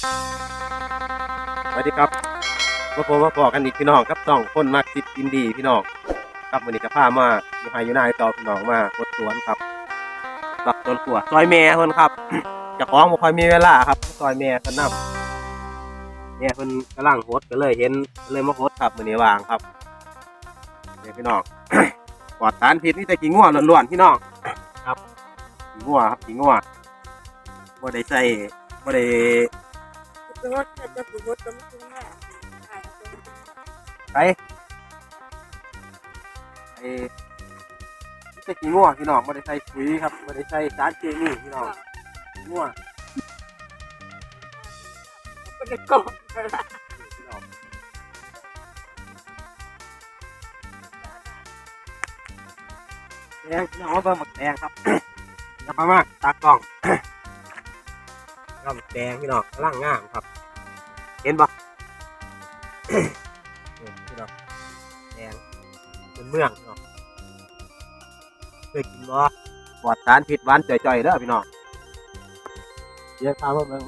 สวัสดีครับมาพบมาพอกันอีกพี่น้องครับต้องคนมักคิดกินดีพี่น้องครับวันนี้ก็พามาอยู่ไฮอยู่นายต่อพี่น้องมาพดสวนครับตักต้นขวดซอยแม่เพิ่นครับเจะของบ่ค่อยมีเวลาครับซอยแม่เพิ่นนำเนี่ยเพิ่นกำลังโหดก็เลยเห็นเลยมาโหดครับมื้อนี้ว่างครับเนี่ยพี่น้องปลอดสารพิษนี่แต่ขี้งัวล้วนๆพี่น้องครับขี้งัวครับขี้งัวบ่ได้ใส่บ่ได้ รถจะจะรถจะไม่คุ้มแน่ไปไอ้นี่แต่ขี้งัวพี่น้องบ่ได้ใส่ปุ๋ยครับบ่ได้ใส่สารเคมีพี่น้องขี้งัวก็จะกบพี่น้องแดงพี่น้องว่าเบิ่งหมกแดงครับแล้วมามาตากล้อง ครับแดงพี่น้องร่างงามครับ เห็นปะนี่พี่น้องแดงเป็นเมืองพี่น้องเคยกินบ่ปลอดสารผิดหวานจ่อยๆเด้อพี่น้องเดี๋ยวพาพวกมึง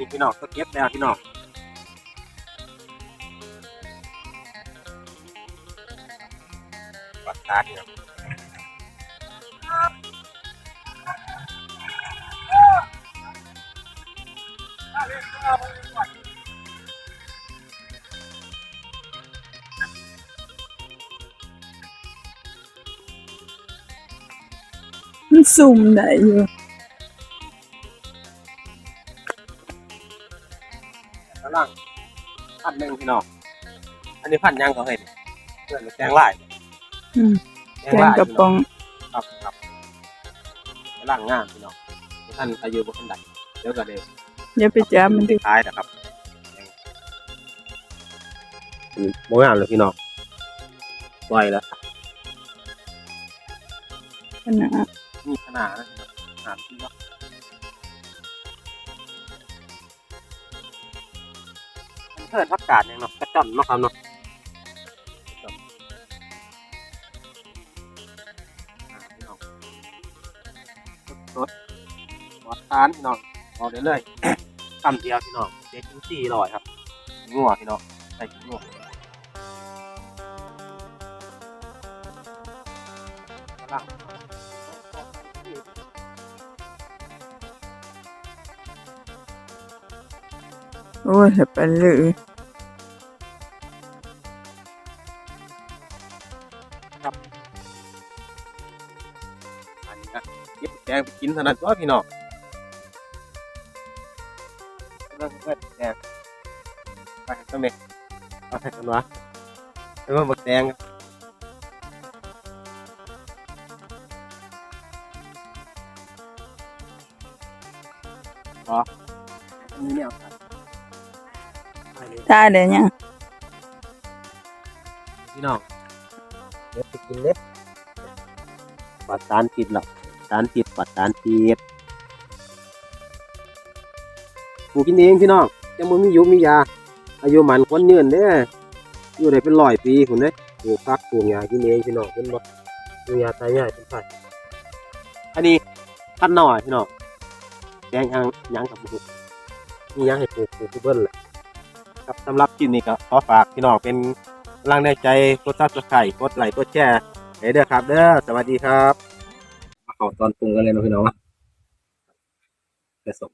นี่พี่น้องก็เก็บแล้วพี่น้องปัดตาพี่น้องมันซุ่มไหนอยู่ กำลังพันหนึ่งพี่น้องอันนี้พันยังก็เห็นเพื่อนแกงลายอืมแกแกงลายกระป๋องครับครับกำลังงามพี่น้องท่านอายุบ่ทันใดเดี๋ยวก็เดี๋ยวอย่าไปจับมันดิท้ายนะครับโมงามเลยพี่น้องปล่อยแล้วขนาดมีขนาดนะขนาดที่ว่า เทิดพักกาดยังเนาะกระจ่อนเนาะครับเนาะอ่าพี่น้องรถรถทานพี่น้องบอกได้เลยคำเดียวพี่น้องเจ็ดถึงสี่ร้อยครับงัวพี่น้องใส่งัวล่าง อ้ยอย่าไปเลยอันนี้ก็เก็บแกงไปกินเท่านั้นก็พี่น้องเรื่องเพื่อนแกงไปก็เมเอาไปกันวะแล้วมาหมดแดงอ๋อนี่เนี่ยครับ อันนี้ตาเดี๋ยวเนี่ยพี่น้องเดี๋ยวไปกินเล็บปัดสารพิษหรอกสารพิษปัดสารพิษปลูกกินเองพี่น้องยังบ่มียุมียา อายุมันคนยืนเด้ออยู่ได้เป็นร้อยปีคุณเด้ปลูกพักปลูกหญ้ากินเองพี่น้องเป็นบ่ปลูกหญ้าตายง่ายเป็นไผอันนี้พันหน่อยพี่น้องแดงยังยังกับปลูกมียังให้ปลูกปลูกทุกเบิ้ลเลย ครับสำหรับคลิปนี้ก็ขอฝากพี่น้องเป็นกำลังในใจกดซับสไครต์กดไลค์กดแชร์ให้เด้อครับ เด้อสวัสดีครับมาเข้าตอนปรุงกันเลยนะพี่น้องผสม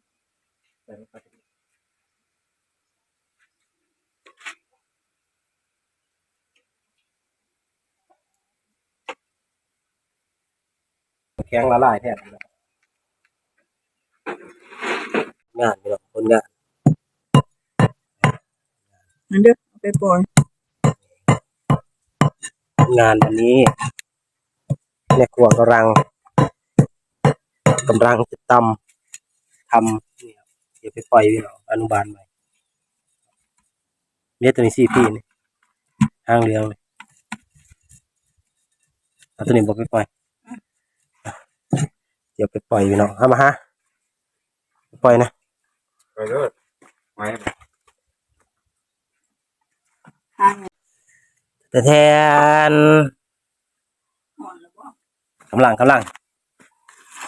แข็งละลายแทนงานพี่น้องคนงาน มันเด้อเอาไปปล่อย งานวันนี้แม่ครัวกำลังกำลังจะตำทำนี่ครับเดี๋ยวไปปล่อยพี่น้องอนุบาลใหม่เนี่ยตัวนี้สี่ปีนี่ห้างเลี้ยงเลยเอาตัวนี้บอกไปปล่อยอะเดี๋ยวไปปล่อยพี่น้องเอามาฮะไปปล่อยนะ ไปเลยไว้ทาง แต่แทนอ่อนกำลังกำลัง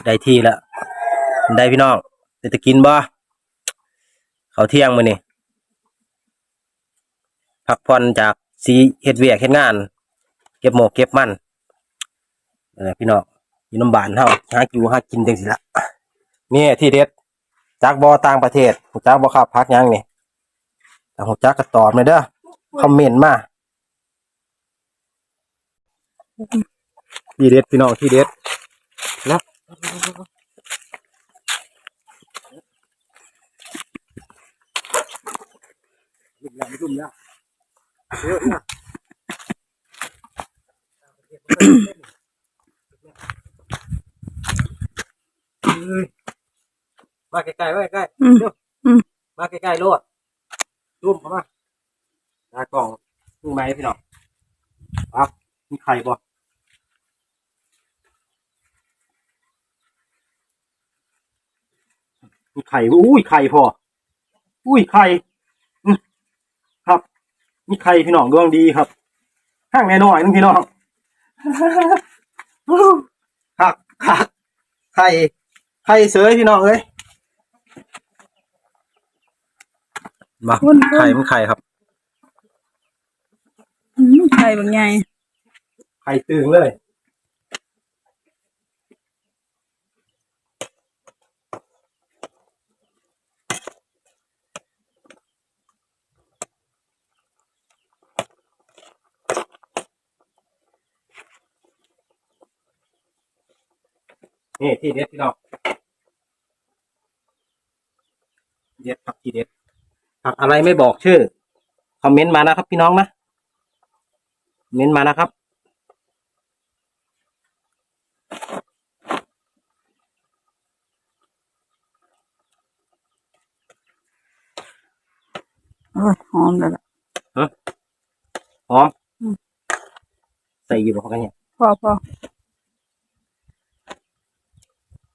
ได้ที่แล้วได้พี่น้องเดี๋ยวจะกินบ่เขาเที่ยงมือนี่พักผ่อนจากสีเฮ็ดเวียกเฮ็ดงาน เก็บหมกเก็บมันนั่นแหละพี่น้องอยู่น้ำบานเฮาหากิวหากินจังสิละนี่ที่เด็ดจากบ่ต่างประเทศหูจักบ่ครับพักยังนี่แต่หูจักก็ตอบเลยเด้อ คอมเมนต์มาที่เด็ดพี่น้องที่เด็ดนะลุ่มแล้วลุ่มแล้วเยอะนะมาใกล้ๆไว้ใกล้อืมเดี๋ยวอืมมาใกล้ๆโลดรุ่มเข้ามา ตากล่องมึงไหมพี่น้องครับมีไข่บ่มีไข่บ่อุ้ยไข่พออุ้ยไข่อืมครับมีไข่พี่น้องดวงดีครับห้างแน่นอนนึงพี่น้องคักคักไข่ไข่เสยพี่น้องเอ้ยมาคนคนไข่มันไข่ครับ อืมไข่บางใหญ่ไข่ตึงเลยนี่ที่เด็ดพี่น้องเด็ดผักที่เด็ดผักอะไรไม่บอกชื่อ คอมเมนต์มานะครับพี่น้องนะ เมนต์มานะครับโอ้ยหอมแล้วล่ะหอมอืมใส่อยู่บ่กันเนี่ยพอพอ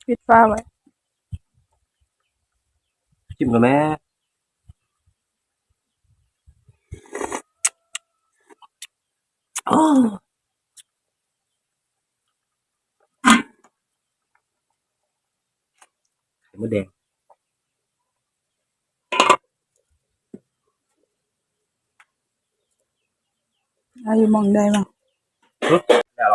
ปิดฟ้าไว้จิ้มกับแม่ อ้าวไข่มดแดงอายุมองได้มั้ง แล้ว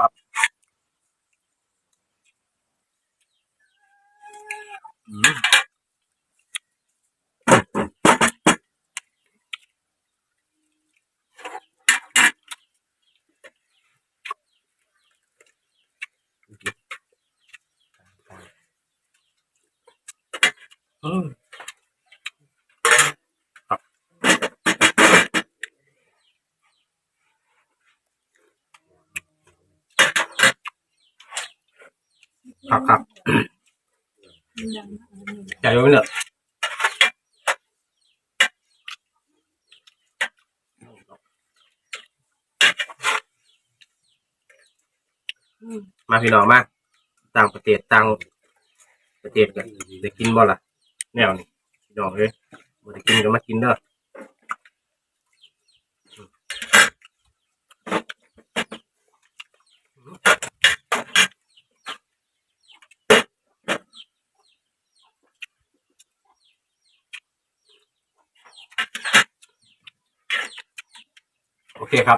ครับอืมอืมครับครับครับใหญ่ไว้เนอะมาพี่น้องมาต่างประเทศต่างประเทศกันได้กินบ่ล่ะ แนวนี้พี่น้องเอ้ยบ่ได้กินก็มากินเด้อโอเคครับ